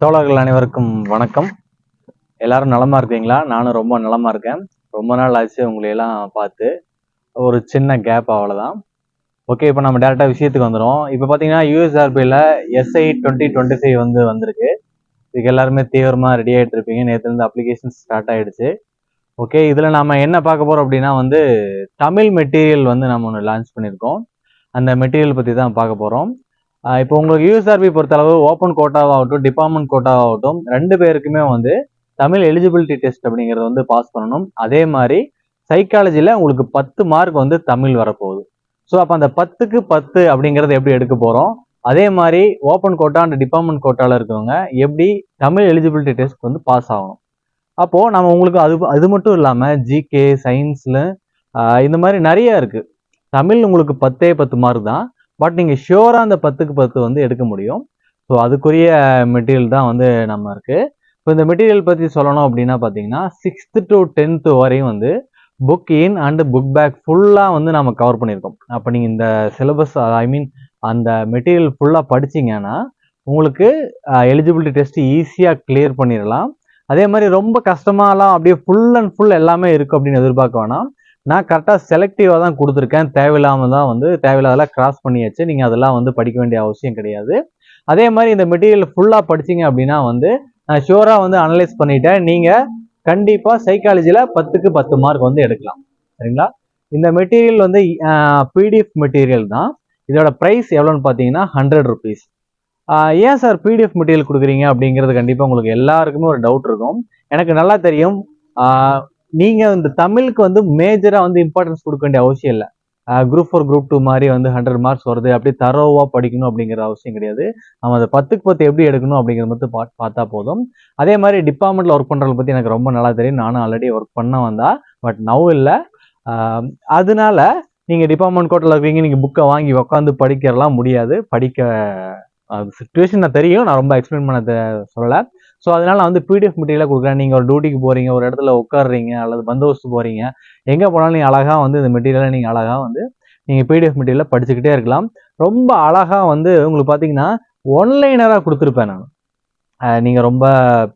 தோழர்கள் அனைவருக்கும் வணக்கம். எல்லாரும் நலமா இருக்கீங்களா? நானும் ரொம்ப நலமா இருக்கேன். ரொம்ப நாள் ஆச்சு உங்களையெல்லாம் பார்த்து. ஒரு சின்ன கேப் அவ்வளோதான் ஓகே இப்போ நம்ம டேரெக்டாக விஷயத்துக்கு வந்துடும் இப்போ பார்த்தீங்கன்னா யூஎஸ்ஆர்பியில் எஸ்ஐ டுவெண்ட்டி டுவெண்ட்டி ஃபைவ் வந்து வந்திருக்கு. இதுக்கு எல்லாருமே தீவிரமாக ரெடி ஆகிட்டு இருப்பீங்க. நேற்றுலேருந்து அப்ளிகேஷன் ஸ்டார்ட் ஆகிடுச்சு ஓகே இதில் நாம் என்ன பார்க்க போகிறோம் அப்படின்னா வந்து தமிழ் மெட்டீரியல் வந்து நம்ம ஒன்று லான்ச் பண்ணியிருக்கோம். அந்த மெட்டீரியல் பற்றி தான் பார்க்க போகிறோம் இப்போ உங்களுக்கு யூஎஸ்ஆர்பி பொறுத்தளவு ஓப்பன் கோட்டாவாகட்டும் டிபார்ட்மெண்ட் கோட்டாவாகட்டும் ரெண்டு பேருக்குமே வந்து தமிழ் எலிஜிபிலிட்டி டெஸ்ட் அப்படிங்கிறத வந்து பாஸ் பண்ணணும். அதே மாதிரி சைக்காலஜியில் உங்களுக்கு பத்து மார்க் வந்து தமிழ் வரப்போகுது. ஸோ அப்போ அந்த பத்துக்கு பத்து அப்படிங்கிறத எப்படி எடுக்க போகிறோம் அதே மாதிரி ஓப்பன் கோட்டா அண்ட் டிபார்ட்மெண்ட் கோட்டாவில் இருக்கவங்க எப்படி தமிழ் எலிஜிபிலிட்டி டெஸ்ட் வந்து பாஸ் ஆகணும்? அப்போது நம்ம உங்களுக்கு அது அது மட்டும் இல்லாமல் ஜிகே சயின்ஸில் இந்த மாதிரி நிறைய இருக்குது தமிழ் உங்களுக்கு பத்தே பத்து மார்க் தான். பட் நீங்கள் ஷியோராக அந்த பத்துக்கு பத்து வந்து எடுக்க முடியும். ஸோ அதுக்குரிய மெட்டீரியல் தான் வந்து நம்ம இருக்குது இப்போ இந்த மெட்டீரியல் பற்றி சொல்லணும் அப்படின்னா பார்த்தீங்கன்னா சிக்ஸ்த்து டு டென்த்து வரையும் வந்து book in and book back ஃபுல்லாக வந்து நம்ம கவர் பண்ணியிருக்கோம். அப்போ நீங்கள் இந்த சிலபஸ் ஐ மீன் அந்த மெட்டீரியல் ஃபுல்லாக படிச்சிங்கன்னா உங்களுக்கு எலிஜிபிலிட்டி டெஸ்ட் ஈஸியாக கிளியர் பண்ணிடலாம் அதே மாதிரி ரொம்ப கஷ்டமாலாம் அப்படியே ஃபுல் அண்ட் ஃபுல் எல்லாமே இருக்குது அப்படின்னு எதிர்பார்க்க வேணாம். நான் கரெக்டாக செலக்டிவாக தான் கொடுத்துருக்கேன். தேவையில்லாமல் தான் வந்து தேவையில்லாதெல்லாம் கிராஸ் பண்ணியாச்சு. நீங்கள் அதெல்லாம் வந்து படிக்க வேண்டிய அவசியம் கிடையாது. அதே மாதிரி இந்த மெட்டீரியல் ஃபுல்லாக படிச்சிங்க அப்படின்னா வந்து நான் ஷுவராக வந்து அனலைஸ் பண்ணிட்டேன். நீங்கள் கண்டிப்பாக சைக்காலஜியில் பத்துக்கு பத்து மார்க் வந்து எடுக்கலாம். சரிங்களா? இந்த மெட்டீரியல் வந்து பிடிஎஃப் மெட்டீரியல் தான். இதோட ப்ரைஸ் எவ்வளோன்னு பார்த்தீங்கன்னா ஹண்ட்ரட் ருபீஸ் ஏன் சார் பிடிஎஃப் மெட்டீரியல் கொடுக்குறீங்க அப்படிங்கிறது கண்டிப்பாக உங்களுக்கு எல்லாருக்குமே ஒரு டவுட் இருக்கும். எனக்கு நல்லா தெரியும். நீங்கள் இந்த தமிழுக்கு வந்து மேஜராக வந்து இம்பார்ட்டன்ஸ் கொடுக்க வேண்டிய அவசியம் இல்லை. குரூப் ஃபோர் குரூப் டூ மாதிரி வந்து ஹண்ட்ரட் மார்க்ஸ் வருது. அப்படியே தரோவாக படிக்கணும் அப்படிங்கிற அவசியம் கிடையாது. நம்ம அதை பத்துக்கு பத்து எப்படி எடுக்கணும் அப்படிங்கிறத மட்டும் பா பார்த்தா போதும். அதே மாதிரி டிபார்ட்மெண்ட்டில் ஒர்க் பண்ணுறத பற்றி எனக்கு ரொம்ப நல்லா தெரியும். நானும் ஆல்ரெடி ஒர்க் பண்ண வந்தா பட் நவ் இல்லை. அதனால நீங்கள் டிபார்ட்மெண்ட் கோட்டில் இருக்கீங்க நீங்கள் புக்கை வாங்கி உட்காந்து படிக்கிறலாம் முடியாது. படிக்க சுச்சுவேஷன் நான் தெரியும். நான் ரொம்ப எக்ஸ்பிளைன் பண்ண சொல்லலை. ஸோ அதனால் நான் வந்து பிடிஎஃப் மெட்டீரியலாக கொடுக்குறேன். நீங்கள் ஒரு டியூட்டிக்கு போகிறீங்க ஒரு இடத்துல உட்காடுறீங்க அல்லது பந்தோபஸ்து போகிறீங்க எங்கே போனாலும் நீங்கள் அழகாக வந்து இந்த மெட்டீரியலை நீங்கள் அழகாக வந்து நீங்கள் பிடிஎஃப் மெட்டீரியலாக படிச்சுக்கிட்டே இருக்கலாம். ரொம்ப அழகாக வந்து உங்களுக்கு பார்த்தீங்கன்னா ஒன்லைனராக கொடுத்துருப்பேன் நான். நீங்கள் ரொம்ப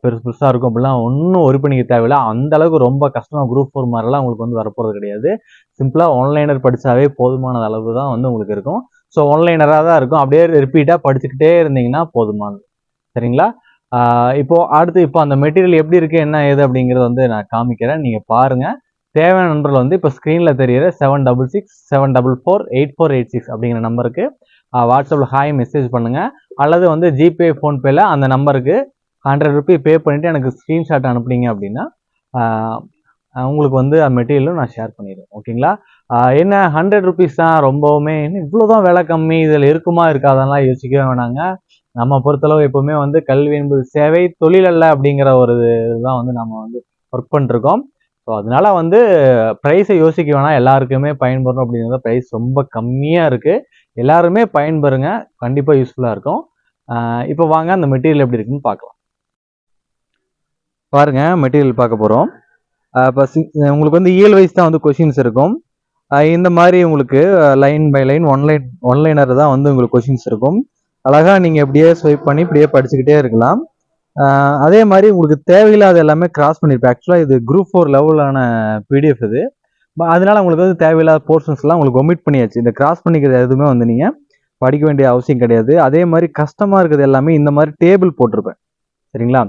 பெருசு பெருசாக இருக்கும் அப்படிலாம் ஒன்றும் ஒரு பண்ணிக்க தேவையில்லை. அந்த அளவுக்கு ரொம்ப கஷ்டமாக குரூப் ஃபோர் மாதிரிலாம் உங்களுக்கு வந்து வரப்போகிறது கிடையாது. சிம்பிளாக ஒன்லைனர் படித்தாவே போதுமான அளவு தான் வந்து உங்களுக்கு இருக்கும். ஸோ ஒன்லைனராக தான் இருக்கும். அப்படியே ரிப்பீட்டாக படிச்சுக்கிட்டே இருந்தீங்கன்னா போதுமானது. சரிங்களா? இப்போ அடுத்து இப்போ அந்த மெட்டீரியல் எப்படி இருக்கு என்ன ஏது அப்படிங்கிறது வந்து நான் காமிக்கிறேன். நீங்கள் பாருங்க. தேவையான நம்பரில் வந்து இப்போ ஸ்க்ரீனில் தெரியிற seven double six seven double four eight four eight six அப்படிங்கிற நம்பருக்கு வாட்ஸ்அப்பில் ஹாய் மெசேஜ் பண்ணுங்கள் அல்லது வந்து ஜிபே ஃபோன்பேல அந்த நம்பருக்கு ஹண்ட்ரட் ருபி பே பண்ணிவிட்டு எனக்கு ஸ்க்ரீன்ஷாட் அனுப்புனீங்க அப்படின்னா உங்களுக்கு வந்து அந்த மெட்டீரியலும் நான் ஷேர் பண்ணிடுவேன். ஓகேங்களா என்ன ஹண்ட்ரட் ருபீஸ் தான் ரொம்பவுமே இவ்வளோ தான் விலை கம்மி இதில் இருக்குமா இருக்காதெல்லாம் யோசிக்கவே வேணாங்க. நம்ம பொறுத்தளவு எப்பவுமே வந்து கல்வி என்பது சேவை தொழில் அல்ல அப்படிங்கிற ஒரு இதுதான் வந்து நம்ம வந்து ஒர்க் பண்ணிருக்கோம். ஸோ அதனால வந்து ப்ரைஸை யோசிக்க வேணாம். எல்லாருக்குமே பயன்பெறணும் அப்படிங்கிறத ப்ரைஸ் ரொம்ப கம்மியாக இருக்குது எல்லாருமே பயன்பெறுங்க. கண்டிப்பாக யூஸ்ஃபுல்லாக இருக்கும். இப்போ வாங்க அந்த மெட்டீரியல் எப்படி இருக்குன்னு பார்க்கலாம். பாருங்க மெட்டீரியல் பார்க்க போகிறோம் இப்போ உங்களுக்கு வந்து இயல் வைஸ் தான் வந்து கொஷின்ஸ் இருக்கும். இந்த மாதிரி உங்களுக்கு line by line one line one liner தான் வந்து உங்களுக்கு கொஷின்ஸ் இருக்கும். அழகாக நீங்கள் இப்படியே ஸ்வைப் பண்ணி இப்படியே படிச்சுக்கிட்டே இருக்கலாம். அதே மாதிரி உங்களுக்கு தேவையில்லாத எல்லாமே கிராஸ் பண்ணியிருப்பேன் ஆக்சுவலாக இது குரூப் ஃபோர் லெவலான பிடிஎஃப் இது. அதனால உங்களுக்கு வந்து தேவையில்லாத போர்ஷன்ஸ்லாம் உங்களுக்கு ஒமிட் பண்ணியாச்சு. இந்த கிராஸ் பண்ணிக்கிறது எதுவுமே வந்து நீங்கள் படிக்க வேண்டிய அவசியம் கிடையாது. அதே மாதிரி கஷ்டமாக இருக்கிறது எல்லாமே இந்த மாதிரி டேபிள் போட்டிருப்பேன். சரிங்களா?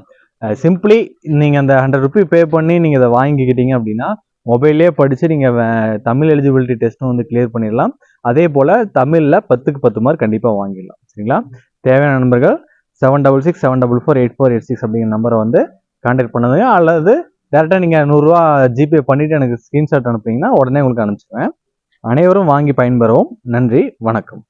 சிம்பிளி நீங்கள் அந்த ஹண்ட்ரட் ருபி பே பண்ணி நீங்கள் இதை வாங்கிக்கிட்டீங்க அப்படின்னா மொபைல்லே படித்து நீங்கள் தமிழ் எலிஜிபிலிட்டி டெஸ்ட்டும் வந்து கிளியர் பண்ணிடலாம். அதே போல் தமிழில் பத்துக்கு பத்து மார்க் கண்டிப்பாக வாங்கிடலாம். சரிங்களா? தேவையான நண்பர்கள் seven double six seven double four eight four eight six அப்படிங்கிற நம்பரை வந்து கான்டாக்ட் பண்ணுங்க. அல்லது டேரெக்டாக நீங்கள் நூறுரூவா ஜிபே பண்ணிவிட்டு எனக்கு ஸ்க்ரீன்ஷாட் அனுப்புனீங்கன்னா உடனே உங்களுக்கு அனுப்பிச்சிடுவேன் அனைவரும் வாங்கி பயன்பெறவும். நன்றி வணக்கம்.